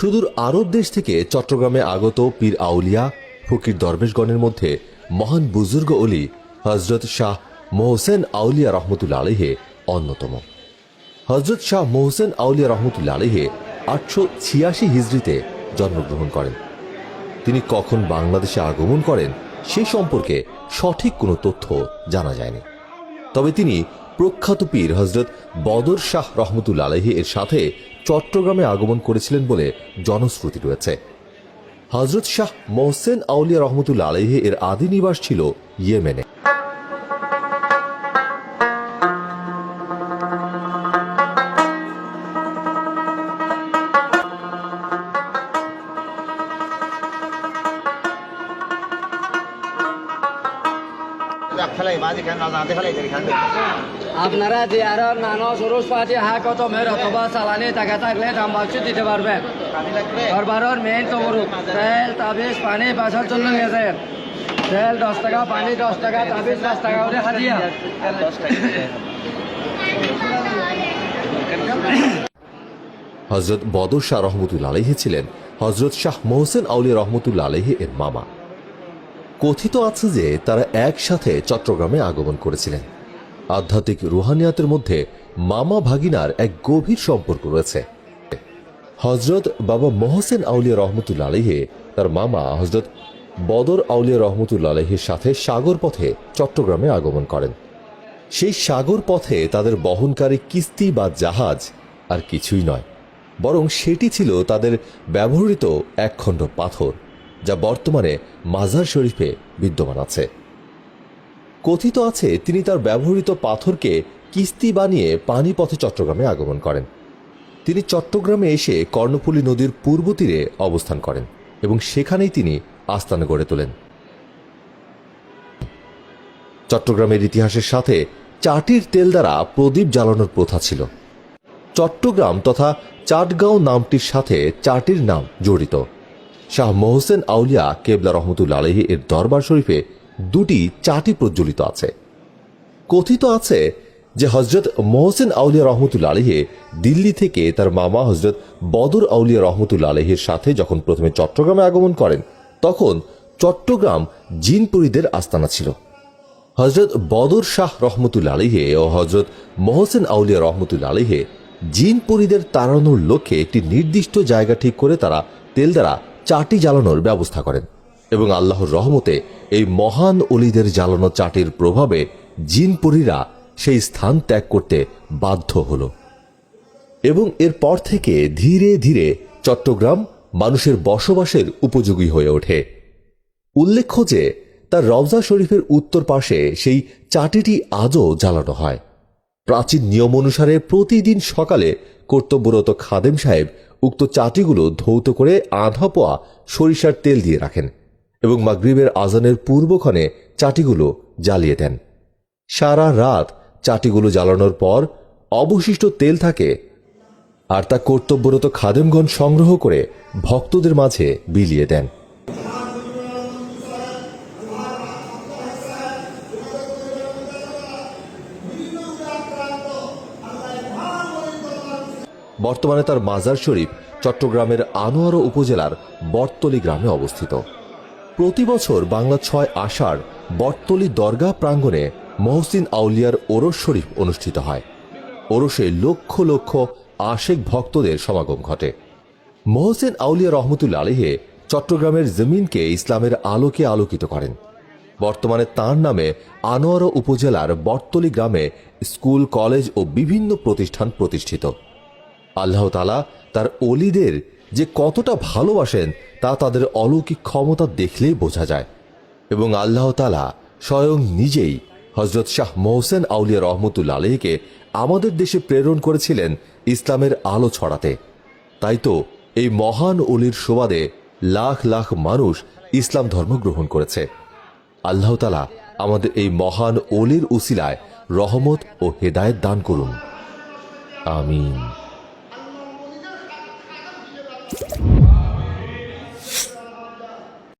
সুদূর আরব দেশ থেকে চট্টগ্রামে আগত পীর আউলিয়া, ফকির দরবেশগণের মধ্যে মহান বুজুর্গ অলি হজরত শাহ মোহসেন আউলিয়া রহমতুল্লা আলহে অন্যতম। হজরত শাহ মোহসেন আউলিয়া রহমতুল্লা আলহে আটশো ছিয়াশি হিজড়িতে জন্মগ্রহণ করেন। তিনি কখন বাংলাদেশে আগমন করেন সে সম্পর্কে সঠিক কোনো তথ্য জানা যায়নি। তবে তিনি প্রখ্যাত পীর হজরত বদর শাহ রহমতুল আলহী এর সাথে চট্টগ্রামে আগমন করেছিলেন বলে জনশ্রুতি রয়েছে। হজরত শাহ মোহসেন আউলিয়া রহমতুল্লা আলহী এর আদি নিবাস ছিল ইয়েমেনে। আপনারা যে আর নানো সরুষ পাটি হা কত মের অথবা চালানি টাকা থাকলে দাম বাক্স দিতে পারবেন দরবারের মেইন তো বড় তেল তাবিজ পানি বাসার জন্য গেছেন তেল দশ টাকা পানি দশ টাকা তাবিজ দশ টাকা করে হাজিয়া হজরত বদর শাহ রহমতুল্লা আলহী ছিলেন। হজরত শাহ মোহসেন আউলি রহমতুল্লা আলহী এর মামা। কথিত আছে যে তারা একসাথে চট্টগ্রামে আগমন করেছিলেন। আধ্যাত্মিক রুহানিয়াতের মধ্যে মামা ভাগিনার এক গভীর সম্পর্ক রয়েছে। হজরত বাবা মোহসেন আউলিয়া রহমতুল্লা আলহে তার মামা হজরত বদর আউলিয়া রহমতুল্লা আলহের সাথে সাগর পথে চট্টগ্রামে আগমন করেন। সেই সাগর পথে তাদের বহনকারী কিস্তি বা জাহাজ আর কিছুই নয়, বরং সেটি ছিল তাদের ব্যবহৃত একখণ্ড পাথর। যা বর্তমানে মাজার শরীফে বিদ্যমান আছে। কথিত আছে, তিনি তার ব্যবহৃত পাথরকে কিস্তি বানিয়ে পানিপথে চট্টগ্রামে আগমন করেন। তিনি চট্টগ্রামে এসে কর্ণফুলী নদীর পূর্ব তীরে অবস্থান করেন এবং সেখানেই তিনি আস্তানা গড়ে তোলেন। চট্টগ্রামের ইতিহাসের সাথে চাটির তেল দ্বারা প্রদীপ জ্বালানোর প্রথা ছিল। চট্টগ্রাম তথা চাটগাঁও নামটির সাথে চাটির নাম জড়িত। শাহ মোহসেন আউলিয়া কেবলা রহমতুল্লা আলহী এর দরবার শরীফে দুটি চাটি প্রজ্বলিত আছে। কথিত আছে যে হজরত মোহসেন আউলিয়া রহমতুল্লা আলহে দিল্লি থেকে তার মামা হজরত বদর আউলিয়া রহমতুল্লা আলহের সাথে যখন প্রথমে চট্টগ্রামে আগমন করেন, তখন চট্টগ্রাম জিনপুরীদের আস্তানা ছিল। হজরত বদর শাহ রহমতুল্লা আলহে ও হজরত মোহসেন আউলিয়া রহমতুল্লা আলহে জিনপুরীদের তাড়ানোর লক্ষ্যে একটি নির্দিষ্ট জায়গা ঠিক করে তারা তেল দ্বারা চাটি জ্বালানোর ব্যবস্থা করেন এবং আল্লাহর রহমতে এই মহান অলিদের জ্বালানো চাটির প্রভাবে জিনপুরীরা সেই স্থান ত্যাগ করতে বাধ্য হল। এবং এরপর থেকে ধীরে ধীরে চট্টগ্রাম মানুষের বসবাসের উপযোগী হয়ে ওঠে। উল্লেখ্য যে, তার রওজা শরীফের উত্তর পাশে সেই চাটিটি আজও জ্বালানো হয়। প্রাচীন নিয়ম অনুসারে প্রতিদিন সকালে কর্তব্যরত খাদেম সাহেব উক্ত চাটিগুলো ধৌত করে আধা পোয়া সরিষার তেল দিয়ে রাখেন এবং মাগরীবের আজানের পূর্বক্ষণে চাটিগুলো জ্বালিয়ে দেন। সারা রাত চাটিগুলো জ্বালানোর পর অবশিষ্ট তেল থাকে আর তা কর্তব্যরত খাদেমগণ সংগ্রহ করে ভক্তদের মাঝে বিলিয়ে দেন। বর্তমানে তার মাজার শরীফ চট্টগ্রামের আনোয়ারা উপজেলার বটতলি গ্রামে অবস্থিত। প্রতি বছর বাংলা ছয় আষাঢ় বটতলি দরগা প্রাঙ্গণে মহসিন আউলিয়ার ওরস শরীফ অনুষ্ঠিত হয়। ওরসে লক্ষ লক্ষ আশেক ভক্তদের সমাগম ঘটে। মহসেন আউলিয়া রহমতুল্লা আলহে চট্টগ্রামের জমিনকে ইসলামের আলোকে আলোকিত করেন। বর্তমানে তার নামে আনোয়ারা উপজেলার বটতলি গ্রামে স্কুল, কলেজ ও বিভিন্ন প্রতিষ্ঠান প্রতিষ্ঠিত। আল্লাহ তালা তার অলিদের যে কতটা ভালোবাসেন তা তাদের অলৌকিক ক্ষমতা দেখলেই বোঝা যায়। এবং আল্লাহ তালা স্বয়ং নিজেই হজরত শাহ মোহসেন আউলিয়া রহমতুল্লা আলহীকে আমাদের দেশে প্রেরণ করেছিলেন ইসলামের আলো ছড়াতে। তাই তো এই মহান অলির সুবাদে লাখ লাখ মানুষ ইসলাম ধর্ম গ্রহণ করেছে। আল্লাহ তালা আমাদের এই মহান অলির উসিলায় রহমত ও হেদায়েত দান করুন। আমিন।